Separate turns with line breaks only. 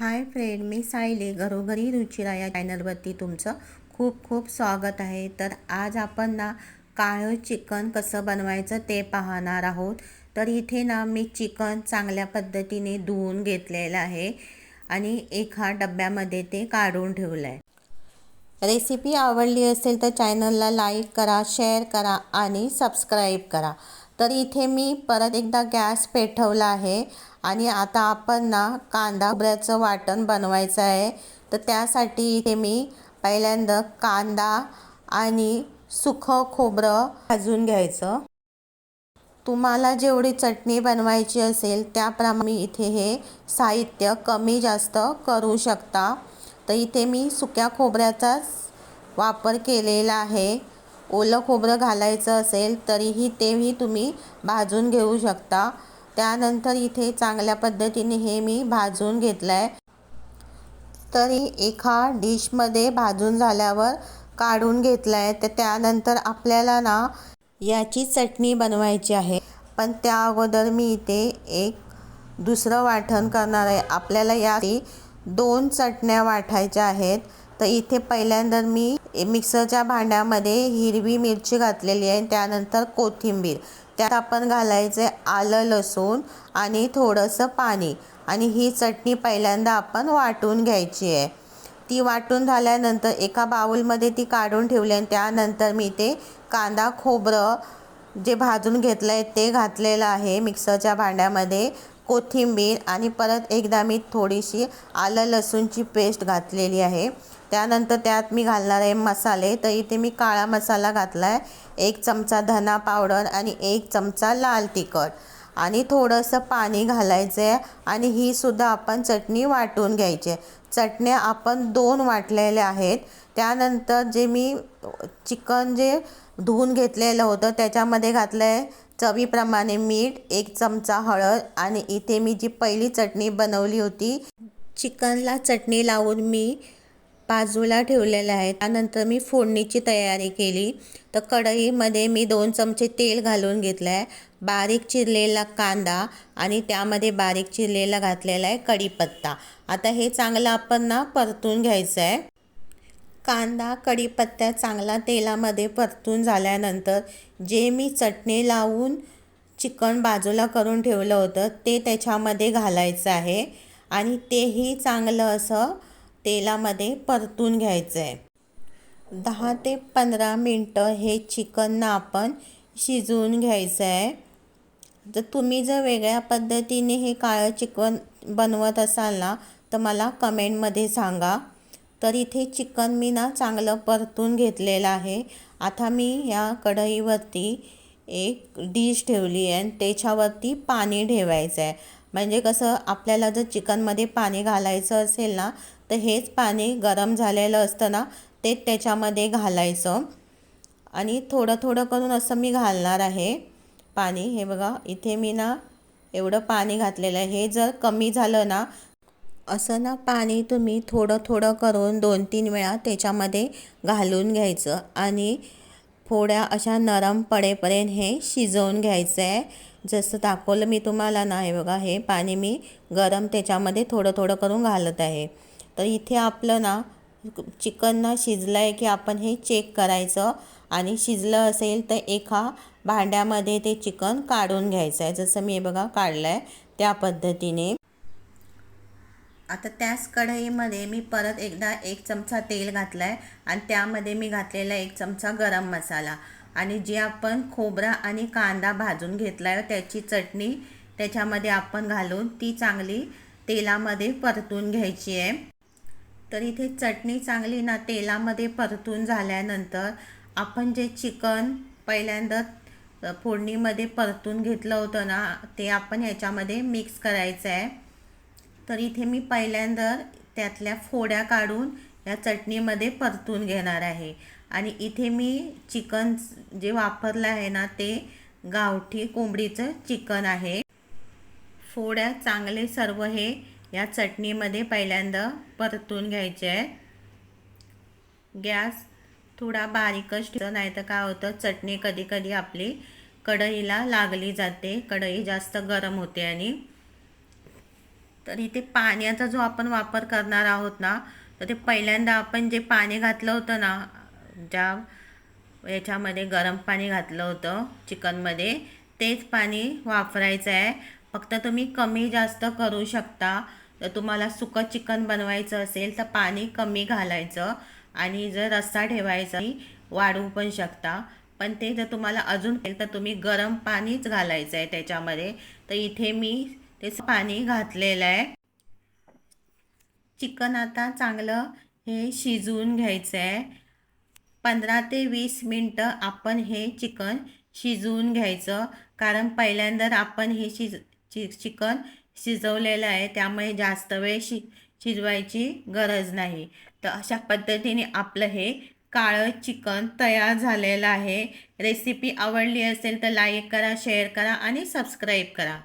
Hi friend मी सायली घरोघरी रुचिरा या चॅनलवरती तुमचं खूप खूप स्वागत आहे. तर आज आपण ना काळं चिकन कसं बनवायचं ते पाहणार आहोत. तर इथे ना मी चिकन चांगल्या पद्धतीने धुवून घेतलेलं आहे आणि एका डब्यामध्ये ते काढून ठेवलं आहे रेसिपी आवडली असेल तर चॅनलला लाईक करा शेअर करा आणि सबस्क्राईब करा. तर इथे मी परत एकदा गॅस पेठवला आहे. आणि आता आपण ना कांदा खोबऱ्याचं वाटण बनवायचं आहे. तर त्यासाठी इथे मी पहिल्यांदा कांदा आणि सुखं खोबरं भाजून घ्यायचं. तुम्हाला जेवढी चटणी बनवायची असेल त्याप्रमाणे इथे हे साहित्य कमी जास्त करू शकता. तर इथे मी सुक्या खोबऱ्याचाच वापर केलेला आहे. ओलं खोबरं घालायचं असेल तरीही तेही तुम्ही भाजून घेऊ शकता. त्यानंतर इथे चांगल्या पद्धतीने हे मी भाजून घेतलं आहे तरी एका डिशमध्ये भाजून झाल्यावर काढून घेतलं आहे तर त्यानंतर आपल्याला ना याची चटणी बनवायची आहे. पण त्या अगोदर मी इथे एक दुसरं वाटण करणार आहे. आपल्याला या दोन चटण्या वाटायच्या आहेत. तर इथे पहिल्यांदा मी मिक्सरच्या भांड्यामध्ये हिरवी मिरची घातलेली आहे. त्यानंतर कोथिंबीर. त्यात आपण घालायचे आलं लसूण आणि थोडंसं पाणी. आणि ही चटणी पहिल्यांदा आपण वाटून घ्यायची आहे. ती वाटून झाल्यानंतर एका बाउलमध्ये ती काढून ठेवली आणि त्यानंतर मी ते कांदा खोबरं जे भाजून घेतलं आहे ते घातलेलं आहे मिक्सरच्या भांड्यामध्ये. कोथिंबीर आणि परत एकदा मी थोडीशी आलं लसूणची पेस्ट घातलेली आहे. त्यानंतर त्यात मी घालणार आहे मसाले. तर इथे मी काळा मसाला घातला आहे एक चमचा धना पावडर आणि एक चमचा लाल तिखट. आणि थोडंसं पाणी घालायचं आहे आणि ही सुद्धा आपण चटणी वाटून घ्यायची. चटण्या आपण दोन वाटलेल्या आहेत. त्यानंतर जे मी चिकन जे धुवून घेतलेलं होतं त्याच्यामध्ये घातलं आहे चवीप्रमाणे मीठ एक चमचा हळद आणि इथे मी जी पहिली चटणी बनवली होती चिकनला चटणी लावून मी बाजूला ठेवलेलं आहे त्यानंतर मी फोडणीची तयारी केली. तर कढईमध्ये मी दोन चमचे तेल घालून घेतलं आहे बारीक चिरलेला कांदा आणि त्यामध्ये बारीक चिरलेला घातलेला आहे कढीपत्ता. आता हे चांगलं आपण ना परतून घ्यायचं आहे कांदा कढीपत्ता चांगला तेलामध्ये परतून झाल्यानंतर जे मी चटणी लावून चिकन बाजूला करून ठेवलं होतं ते त्याच्यामध्ये घालायचं आहे. आणि तेही चांगलं असं तेलामध्ये परतून घ्यायचं आहे दहा ते पंधरा मिनटं हे चिकन आपण शिजवून घ्यायचं आहे जर तुम्ही जर वेगळ्या पद्धतीने हे काळं चिकन बनवत असाल ना तर मला कमेंटमध्ये सांगा. तर इथे चिकन मी ना चांगलं परतून घेतलेलं आहे. आता मी या कढईवरती एक डिश ठेवली आहे आणि त्याच्यावरती पाणी ठेवायचं आहे म्हणजे कसं आपल्याला जर चिकनमध्ये पाणी घालायचं असेल ना तर हेच पाणी गरम झालेलं असतं ना ते त्याच्यामध्ये घालायचं. आणि थोडं थोडं करून असं मी घालणार आहे पाणी. हे बघा इथे मी ना एवढं पाणी घातलेलं आहे. हे जर कमी झालं ना असं ना पाणी तुम्ही थोडं थोडं करून दोन तीन वेळा त्याच्यामध्ये घालून घ्यायचं. आणि थोड्या अशा नरम पडेपर्यंत हे शिजवून घ्यायचं आहे. जसं दाखवलं मी तुम्हाला ना हे बघा हे पाणी मी गरम त्याच्यामध्ये थोडं थोडं करून घालत आहे. तर इथे आपलं ना चिकन ना शिजलं आहे की आपण हे चेक करायचं. आणि शिजलं असेल तर एका भांड्यामध्ये ते चिकन काढून घ्यायचं आहे जसं मी बघा काढलं आहे त्या पद्धतीने. आता त्याच कढईमध्ये मी परत एकदा एक चमचा तेल घातला आहे आणि त्यामध्ये मी घातलेला एक चमचा गरम मसाला. आणि जे आपण खोबरा आणि कांदा भाजून घेतला आहे त्याची चटणी त्याच्यामध्ये आपण घालून ती चांगली तेलामध्ये परतून घ्यायची आहे. तर इथे चटणी चांगली ना तेलामध्ये परतून झाल्यानंतर आपण जे चिकन पहिल्यांदा फोडणीमध्ये परतून घेतलं होतं ना ते आपण ह्याच्यामध्ये मिक्स करायचं आहे तर इथे मी पहिल्यांदा त्यातल्या फोड्या काढून या चटणीमध्ये परतून घेणार आहे. आणि इथे मी चिकन जे वापरलं आहे ना ते गावठी कोंबडीचं चिकन आहे. फोड्या चांगले सर्व हे या चटणीमध्ये पहिल्यांदा परतून घ्यायचे आहे. गॅस थोडा बारीकच ठेवतो नाही तर काय होतं चटणी कधी कधी आपली कढईला लागली जाते. कढई जास्त गरम होते आणि तर इथे पाण्याचा जो आपण वापर करणार आहोत ना तर ते पहिल्यांदा आपण जे पाणी घातलं होतं ना ज्या याच्यामध्ये गरम पाणी घातलं होतं चिकनमध्ये तेच पाणी वापरायचं आहे. फक्त तुम्ही कमी जास्त करू शकता. जर तुम्हाला सुकं चिकन बनवायचं असेल तर पाणी कमी घालायचं आणि जर रस्सा ठेवायचा वाढवू पण शकता. पण ते जर तुम्हाला अजून तर तुम्ही गरम पाणीच घालायचं आहे त्याच्यामध्ये. तर इथे मी ते पाणी घातलेलं आहे. चिकन आता चांगलं हे शिजवून घ्यायचं आहे. पंधरा ते वीस मिनटं आपण हे चिकन शिजवून घ्यायचं. कारण पहिल्यांदा आपण हे शिज चि चिकन शिजवलेलं आहे त्यामुळे जास्त वेळ शि शिजवायची गरज नाही. तर अशा पद्धतीने आपलं हे काळं चिकन तयार झालेलं आहे. रेसिपी आवडली असेल तर लाईक करा शेअर करा आणि सबस्क्राईब करा.